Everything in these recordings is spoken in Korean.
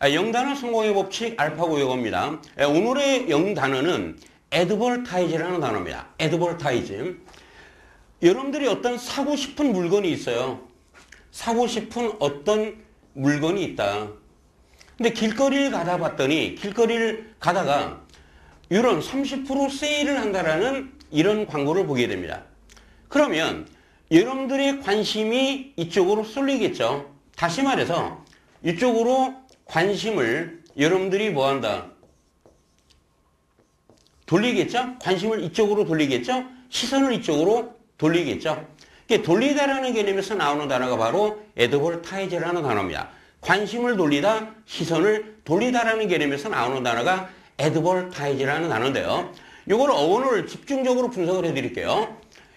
아, 영단어 성공의 법칙 알파고 요겁니다. 아, 오늘의 영단어는 애드벌타이즈라는 단어입니다. 애드벌타이즈. 여러분들이 어떤 사고 싶은 물건이 있어요. 사고 싶은 어떤 물건이 있다. 근데 길거리를 가다 봤더니 길거리를 가다가 이런 30% 세일을 한다라는 이런 광고를 보게 됩니다. 그러면 여러분들의 관심이 이쪽으로 쏠리겠죠. 다시 말해서 이쪽으로 관심을 여러분들이 뭐 한다? 돌리겠죠? 관심을 이쪽으로 돌리겠죠? 시선을 이쪽으로 돌리겠죠? 돌리다라는 개념에서 나오는 단어가 바로 에드볼타이즈라는 단어입니다. 관심을 돌리다, 시선을 돌리다라는 개념에서 나오는 단어가 에드볼타이즈라는 단어인데요. 이걸 어원을 집중적으로 분석을 해드릴게요.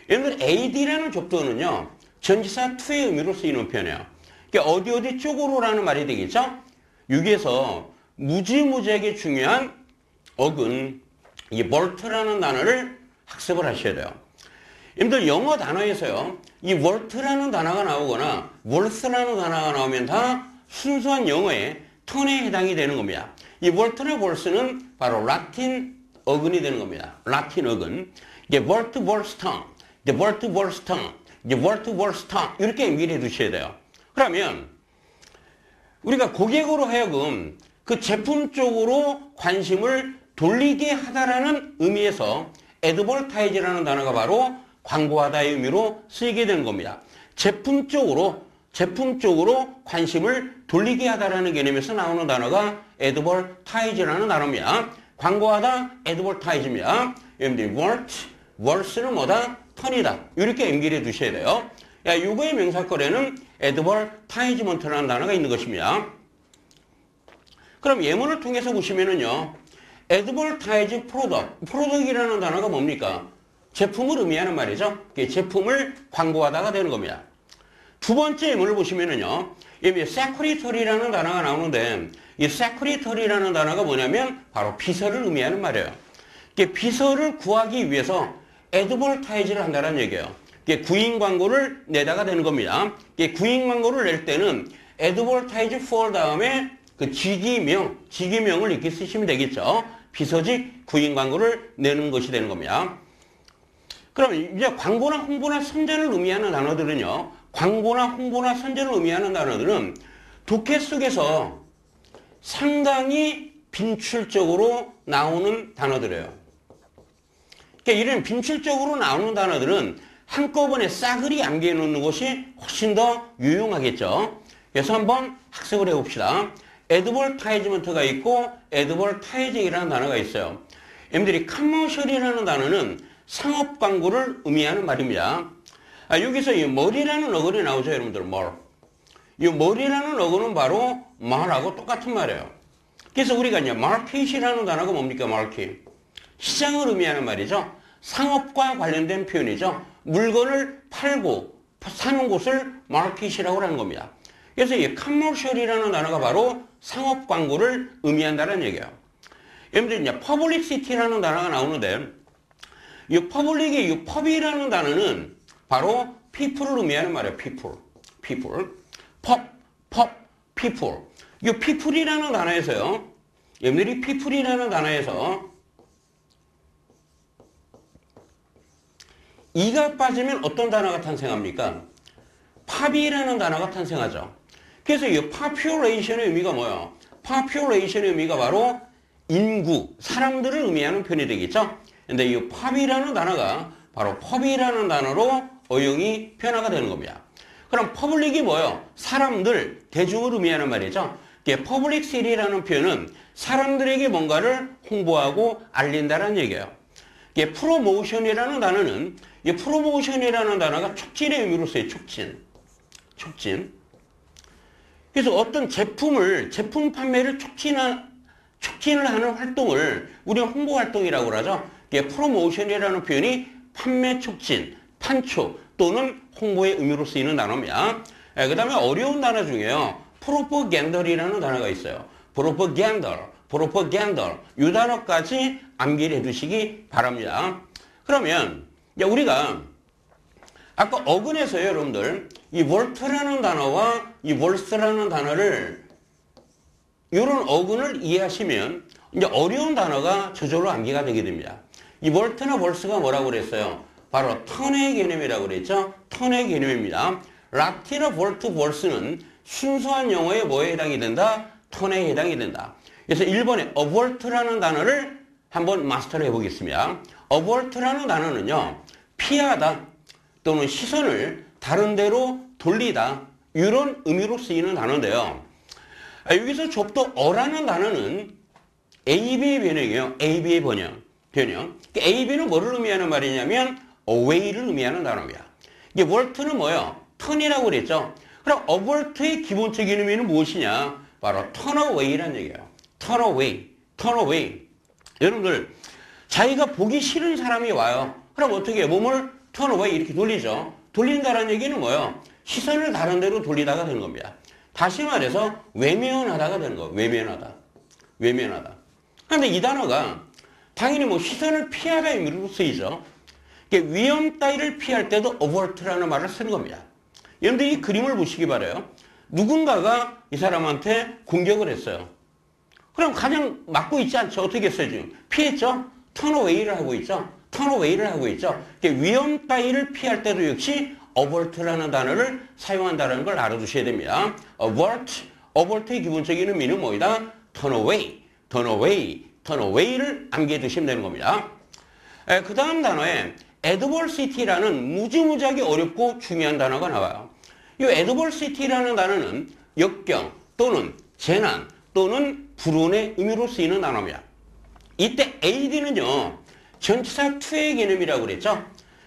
여러분들 AD라는 접두어는요. 전지사 to의 의미로 쓰이는 표현이에요. 그러니까 어디 어디 쪽으로라는 말이 되겠죠? 여기에서 무지무지하게 중요한 어근 이 멀트라는 단어를 학습을 하셔야 돼요. 여러분들 영어 단어에서요. 이 월트라는 단어가 나오거나 월스라는 단어가 나오면 다 순수한 영어의 턴에 해당이 되는 겁니다. 이 월트나 월스는 바로 라틴 어근이 되는 겁니다. 라틴 어근. 이게 월트 월스턴, 이제 월트 월스턴, 이제 월트 월스턴 이렇게 연결해 두셔야 돼요. 그러면 우리가 고객으로 하여금 그 제품 쪽으로 관심을 돌리게 하다라는 의미에서 에드벌타이즈라는 단어가 바로 광고하다의 의미로 쓰이게 되는 겁니다. 제품 쪽으로 제품 쪽으로 관심을 돌리게 하다라는 개념에서 나오는 단어가 에드벌타이즈라는 단어입니다. 광고하다 에드벌타이즈입니다. 여러분들이 월트, 월스는 뭐다? 턴이다. 이렇게 연결해 두셔야 돼요. 야, 요거의 명사거래는 에드벌타이즈먼트라는 단어가 있는 것입니다. 그럼 예문을 통해서 보시면은요. 에드벌타이즈 프로덕, 프로덕이라는 단어가 뭡니까? 제품을 의미하는 말이죠. 제품을 광고하다가 되는 겁니다. 두 번째 예문을 보시면은요. 여기 세크리터리라는 단어가 나오는데 이 세크리터리라는 단어가 뭐냐면 바로 비서를 의미하는 말이에요. 비서를 구하기 위해서 에드벌타이즈를 한다는 얘기예요. 구인 광고를 내다가 되는 겁니다. 구인 광고를 낼 때는 advertise for 다음에 그 직위명, 직위명을 이렇게 쓰시면 되겠죠. 비서직 구인 광고를 내는 것이 되는 겁니다. 그럼 이제 광고나 홍보나 선전을 의미하는 단어들은요. 광고나 홍보나 선전을 의미하는 단어들은 독해 속에서 상당히 빈출적으로 나오는 단어들이에요. 그러니까 이런 빈출적으로 나오는 단어들은 한꺼번에 싸그리 암기해 놓는 것이 훨씬 더 유용하겠죠. 그래서 한번 학습을 해봅시다. 에드벌타이즈먼트가 있고 에드벌타이징이라는 단어가 있어요. 여러분들이 커머셜이라는 단어는 상업 광고를 의미하는 말입니다. 아, 여기서 이 머리라는 어근이 나오죠, 여러분들. 뭘. 이 머리라는 어근은 바로 말하고 똑같은 말이에요. 그래서 우리가 이제 마켓이라는 단어가 뭡니까, 마켓? 시장을 의미하는 말이죠. 상업과 관련된 표현이죠. 물건을 팔고 사는 곳을 마켓이라고 하는 겁니다. 그래서 이 커머셜이라는 단어가 바로 상업 광고를 의미한다는 얘기예요. 여러분들 이제 퍼블릭시티라는 단어가 나오는데 이 퍼블릭의 이 펍이라는 단어는 바로 people을 의미하는 말이에요. people. people. pub, pub, people. 이 people이라는 단어에서요. 여러분들이 people이라는 단어에서 이가 빠지면 어떤 단어가 탄생합니까? 팝이라는 단어가 탄생하죠. 그래서 이 population의 의미가 뭐예요? population의 의미가 바로 인구, 사람들을 의미하는 표현이 되겠죠. 근데 이 팝이라는 단어가 바로 펍이라는 단어로 어용이 변화가 되는 겁니다. 그럼 퍼블릭이 뭐예요? 사람들, 대중을 의미하는 말이죠. 퍼블릭 시리라는 표현은 사람들에게 뭔가를 홍보하고 알린다는 얘기예요. 프로모션이라는 단어는 이 프로모션이라는 단어가 촉진의 의미로 써요. 촉진. 촉진. 그래서 어떤 제품을, 제품 판매를 촉진한, 촉진을 하는 활동을 우리가 홍보 활동이라고 그러죠. 프로모션이라는 표현이 판매 촉진, 판촉 또는 홍보의 의미로 쓰이는 단어입니다. 그 다음에 어려운 단어 중에요. 프로포겐더리라는 단어가 있어요. 프로포겐더, 프로포겐더 이 단어까지 암기를 해두시기 바랍니다. 그러면 우리가 아까 어근에서요 여러분들 이 월트라는 단어와 이 월스라는 단어를 이런 어근을 이해하시면 이제 어려운 단어가 저절로 암기가 되게 됩니다. 이 볼트나 볼스가 뭐라고 그랬어요? 바로 턴의 개념이라고 그랬죠? 턴의 개념입니다. 라티나 볼트, 볼스는 순수한 영어에 뭐에 해당이 된다? 턴에 해당이 된다. 그래서 1번에 abort라는 단어를 한번 마스터를 해보겠습니다. abort라는 단어는요. 피하다 또는 시선을 다른 데로 돌리다 이런 의미로 쓰이는 단어인데요. 아, 여기서 접도 어라는 단어는 AB의 변형이에요. AB의 번역. 변형. 그러니까 AB는 뭐를 의미하는 말이냐면 away를 의미하는 단어입니다. 이게 월트는 뭐예요? 턴이라고 그랬죠. 그럼 abort의 기본적인 의미는 무엇이냐? 바로 away라는 얘기예요. Turn away, turn away. 여러분들 자기가 보기 싫은 사람이 와요. 그럼 어떻게 해요? 몸을 turn away 이렇게 돌리죠. 돌린다는 얘기는 뭐예요? 시선을 다른 데로 돌리다가 되는 겁니다. 다시 말해서 외면하다가 되는 거예요. 외면하다. 외면하다. 그런데 이 단어가 당연히 뭐 시선을 피하다 의미로 쓰이죠. 위험 따위를 피할 때도 avert라는 말을 쓰는 겁니다. 여러분들 이 그림을 보시기 바래요. 누군가가 이 사람한테 공격을 했어요. 그럼 가장 맞고 있지 않죠? 어떻게 했어요, 지금? 피했죠? 턴어웨이를 하고 있죠? 턴어웨이를 하고 있죠? 위험 따위를 피할 때도 역시 avert라는 단어를 사용한다는 걸 알아두셔야 됩니다. avert, avert의 기본적인 의미는 뭐이다? away, turn away를 암기해 두시면 되는 겁니다. 그 다음 단어에 adversity라는 무지무지하게 어렵고 중요한 단어가 나와요. 이 adversity라는 단어는 역경 또는 재난 또는 불운의 의미로 쓰이는 단어입니다. 이때 ad는요. 전치사 to의 개념이라고 그랬죠.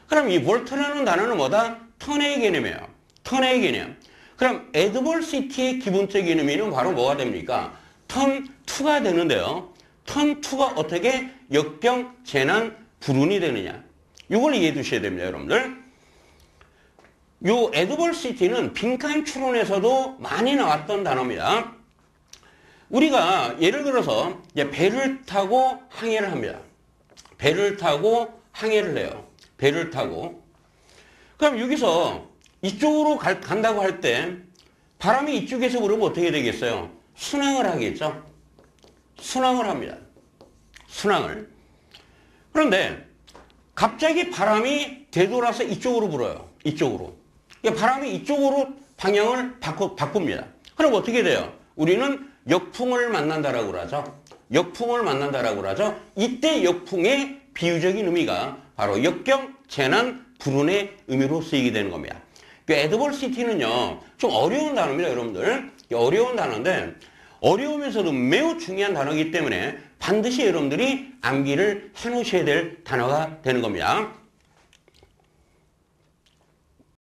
그럼 이 volt라는 단어는 뭐다? 턴의 개념이에요. 턴의 개념. 그럼 adversity의 기본적인 의미는 바로 뭐가 됩니까? 턴 2가 되는데요. 턴 2가 어떻게 역경, 재난, 불운이 되느냐. 이걸 이해해 두셔야 됩니다, 여러분들. 요 adversity는 빈칸 추론에서도 많이 나왔던 단어입니다. 우리가 예를 들어서 배를 타고 항해를 합니다. 배를 타고 항해를 해요. 배를 타고. 그럼 여기서 이쪽으로 갈, 간다고 할 때 바람이 이쪽에서 불으면 어떻게 되겠어요? 순항을 하겠죠. 순항을 합니다. 순항을. 그런데 갑자기 바람이 되돌아서 이쪽으로 불어요. 이쪽으로. 바람이 이쪽으로 방향을 바꾸, 바꿉니다. 그럼 어떻게 돼요? 우리는 역풍을 만난다라고 그러죠. 역풍을 만난다라고 그러죠. 이때 역풍의 비유적인 의미가 바로 역경, 재난, 불운의 의미로 쓰이게 되는 겁니다. 그 에드벌 시티는요, 좀 어려운 단어입니다, 여러분들. 어려운 단어인데, 어려우면서도 매우 중요한 단어이기 때문에 반드시 여러분들이 암기를 해놓으셔야 될 단어가 되는 겁니다.